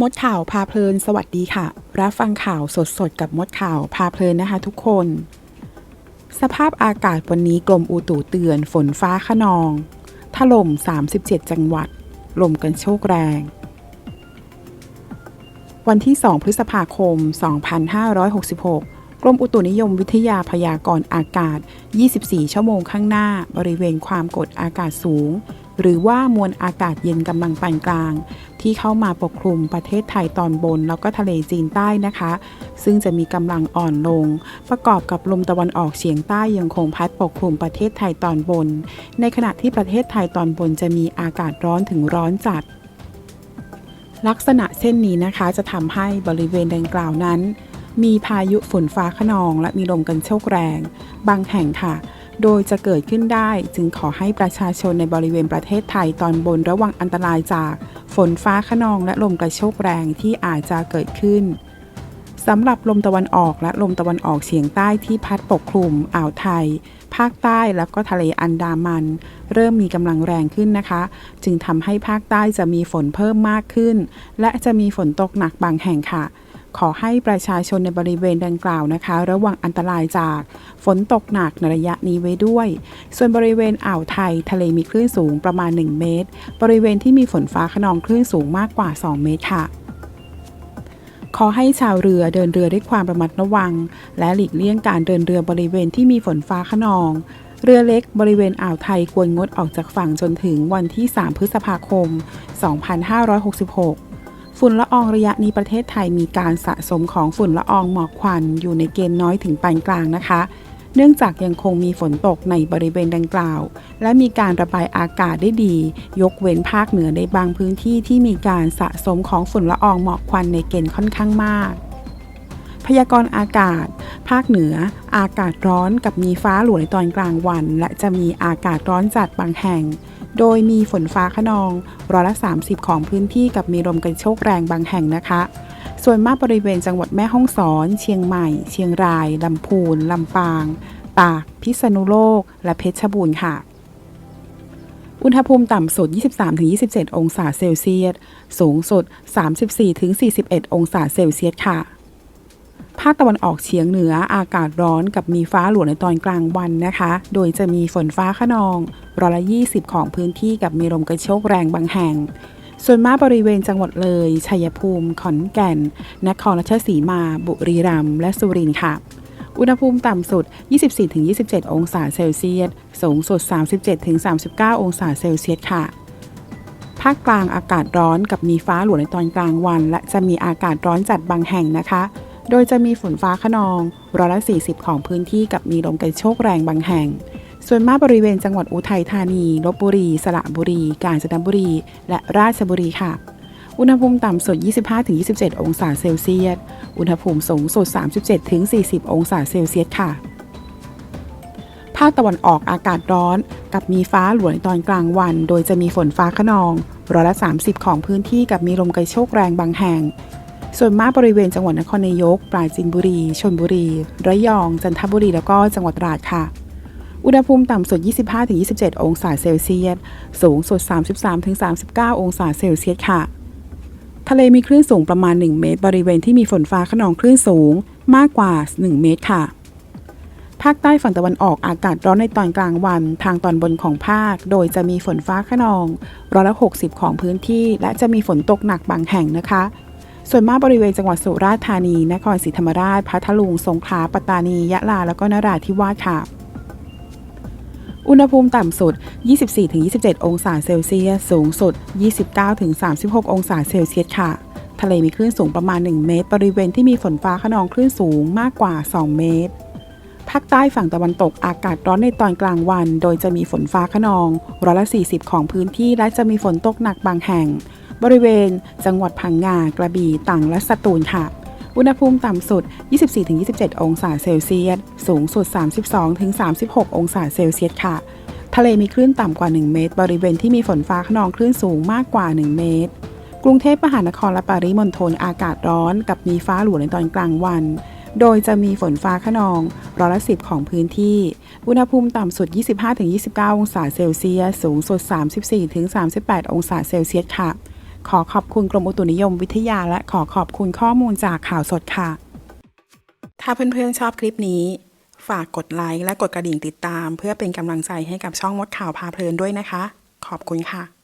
มดข่าวพาเพลิน สวัสดีค่ะ รับฟังข่าวสดๆ กับมดข่าวพาเพลินนะคะทุกคน สภาพอากาศวันนี้กรมอุตุเตือนฝนฟ้าขนอง ถล่ม 37 จังหวัด ลมกันโชกแรง วันที่ 2 พฤษภาคม 2566กรมอุตุนิยมวิทยาพยากรณ์อากาศ 24 ชั่วโมงข้างหน้า บริเวณความกดอากาศสูง หรือว่ามวลอากาศเย็นกำลังปานกลาง ที่เข้ามาปกคลุมประเทศไทยตอนบน แล้วก็ทะเลจีนใต้นะคะ ซึ่งจะมีกำลังอ่อนลง ประกอบกับลมตะวันออกเฉียงใต้ยังคงพัดปกคลุมประเทศไทยตอนบน ในขณะที่ประเทศไทยตอนบนจะมีอากาศร้อนถึงร้อนจัด ลักษณะเส้นนี้นะคะจะทำให้บริเวณดังกล่าวนั้น มีพายุฝนฟ้าขนอง และมีลมกันโชกแรง บางแห่งค่ะ โดยจะเกิดขึ้นได้จึงขอให้ประชาชนในบริเวณประเทศไทยตอนบนระวังอันตรายจากฝนฟ้าขนองและลมกระโชกแรงที่อาจจะเกิดขึ้นสำหรับลมตะวันออกและลมตะวันออกเฉียงใต้ที่พัดปกคลุมอ่าวไทย ภาคใต้แล้วก็ทะเลอันดามัน เริ่มมีกำลังแรงขึ้นนะคะ จึงทำให้ภาคใต้จะมีฝนเพิ่มมากขึ้น และจะมีฝนตกหนักบางแห่งค่ะ ขอให้ประชาชนในบริเวณดังกล่าวนะคะ ระวังอันตรายจากฝนตกหนักในระยะนี้ไว้ด้วย ส่วนบริเวณอ่าวไทย ทะเลมีคลื่นสูงประมาณ 1 เมตร บริเวณที่มีฝนฟ้าขนองคลื่นสูงมากกว่า 2 เมตรค่ะขอให้ชาวเรือเดินเรือด้วยความระมัดระวัง และหลีกเลี่ยงการเดินเรือบริเวณที่มีฝนฟ้าขนอง เรือเล็กบริเวณอ่าวไทยควรงดออกจากฝั่งจนถึงวันที่ 3 พฤษภาคม 2566 ฝุ่นละอองระยะนี้ประเทศไทยมีการสะสมของฝุ่นละอองหมอกควันอยู่ในเกณฑ์น้อยถึงปานกลางนะคะ เนื่องจากยังคงมีฝนตกในบริเวณดังกล่าว และมีการระบายอากาศได้ดี ยกเว้นภาคเหนือในบางพื้นที่ที่มีการสะสมของฝุ่นละอองหมอกควันในเกณฑ์ค่อนข้างมากพยากรณ์อากาศ ภาคเหนือ อากาศร้อนกับมีฟ้าหลวในตอนกลางวัน และจะมีอากาศร้อนจัดบางแห่ง โดยมีฝนฟ้าขนองร้อยละ 30 ของพื้นที่กับมีลมกันโชกแรงบางแห่งนะคะ ส่วนมากบริเวณจังหวัดแม่ฮ่องสอน เชียงใหม่ เชียงราย ลำพูน ลำปาง ตาก พิษณุโลก และเพชรบูรณ์ค่ะอุณหภูมิต่ำสุด 23-27 องศาเซลเซียส สูงสุด 34-41 องศาเซลเซียสค่ะ ภาคตะวันออกเฉียงเหนืออากาศร้อนกับมีฟ้าหลวในตอนกลางวันนะคะ โดยจะมีฝนฟ้าขนองร้อยละ20ของพื้นที่กับมีลมกระโชกแรงบางแห่ง ส่วนมากบริเวณจังหวัดเลย ชัยภูมิ ขอนแก่น นครราชสีมา บุรีรัมย์ และสุรินทร์ค่ะ อุณหภูมิต่ำสุด 24-27 องศาเซลเซียส สูงสุด 37-39 องศาเซลเซียสค่ะภาคกลางอากาศร้อนกับมีฟ้าหลวในตอนกลางวัน และจะมีอากาศร้อนจัดบางแห่งนะคะ โดยจะมีฝนฟ้าขนองร้อยละ 40 ของพื้นที่กับมีลมกระโชกแรงบางแห่ง ส่วนมากบริเวณจังหวัดอุทัยธานีลบบุรี สระบุรี กาญจนบุรี และราชบุรีค่ะ อุณหภูมิต่ำสุด 25-27 องศาเซลเซียส อุณหภูมิสูงสุด 37-40 องศาเซลเซียสค่ะ ภาคตะวันออกอากาศร้อน กับมีฟ้าหลวในตอนกลางวัน โดยจะมีฝนฟ้าขนองร้อยละ 30 ของพื้นที่กับมีลมกระโชกแรงบางแห่ง ส่วนมากบริเวณจังหวัดนครนายก ปราจีนบุรีชลบุรี ระยอง จันทบุรี แล้วก็จังหวัดตราดค่ะ อุณหภูมิต่ำสุด 25-27 องศาเซลเซียส สูงสุด 33-39 องศาเซลเซียสค่ะ ทะเลมีคลื่นสูงประมาณ 1 เมตร บริเวณที่มีฝนฟ้าขนองคลื่นสูงมากกว่า 1 เมตรค่ะภาคใต้ฝั่งตะวันออกอากาศร้อนในตอนกลางวัน ทางตอนบนของภาค โดยจะมีฝนฟ้าขนองร้อยละ 60 ของพื้นที่ และจะมีฝนตกหนักบางแห่งนะคะ ส่วนมากบริเวณจังหวัดสุราษฎร์ธานี นครศรีธรรมราช พัทลุง สงขลา ปัตตานี ยะลา แล้วก็นราธิวาสค่ะ อุณหภูมิต่ำสุด 24-27 องศาเซลเซียส สูงสุด 29-36 องศาเซลเซียสค่ะ ทะเลมีคลื่นสูงประมาณ 1 เมตร บริเวณที่มีฝนฟ้าขนองคลื่นสูงมากกว่า 2 เมตร ภาคใต้ฝั่งตะวันตกอากาศร้อนในตอนกลางวัน โดยจะมีฝนฟ้าขนองร้อยละ 40 ของพื้นที่และจะมีฝนตกหนักบางแห่ง บริเวณ จังหวัดพังงากระบี่ตรังและสตูลค่ะ อุณหภูมิต่ำสุด 24-27 องศาเซลเซียส สูงสุด 32-36 องศาเซลเซียสค่ะ ทะเลมีคลื่นต่ำกว่า 1 เมตร บริเวณที่มีฝนฟ้าขนองคลื่นสูงมากกว่า 1 เมตร กรุงเทพมหานครและปริมณฑลอากาศร้อนกับมีฟ้าหลวในตอนกลางวันโดยจะมีฝนฟ้าขนองร้อยละสิบของพื้นที่ อุณหภูมิต่ำสุด 25-29 องศาเซลเซียส สูงสุด 34-38 องศาเซลเซียสค่ะ ขอขอบคุณกรมอุตุนิยมวิทยา และขอขอบคุณข้อมูลจากข่าวสดค่ะ ถ้าเพื่อนๆชอบคลิปนี้ ฝากกดไลค์และกดกระดิ่งติดตาม เพื่อเป็นกำลังใจให้กับช่องมดข่าวพาเพลินด้วยนะคะ ขอบคุณค่ะ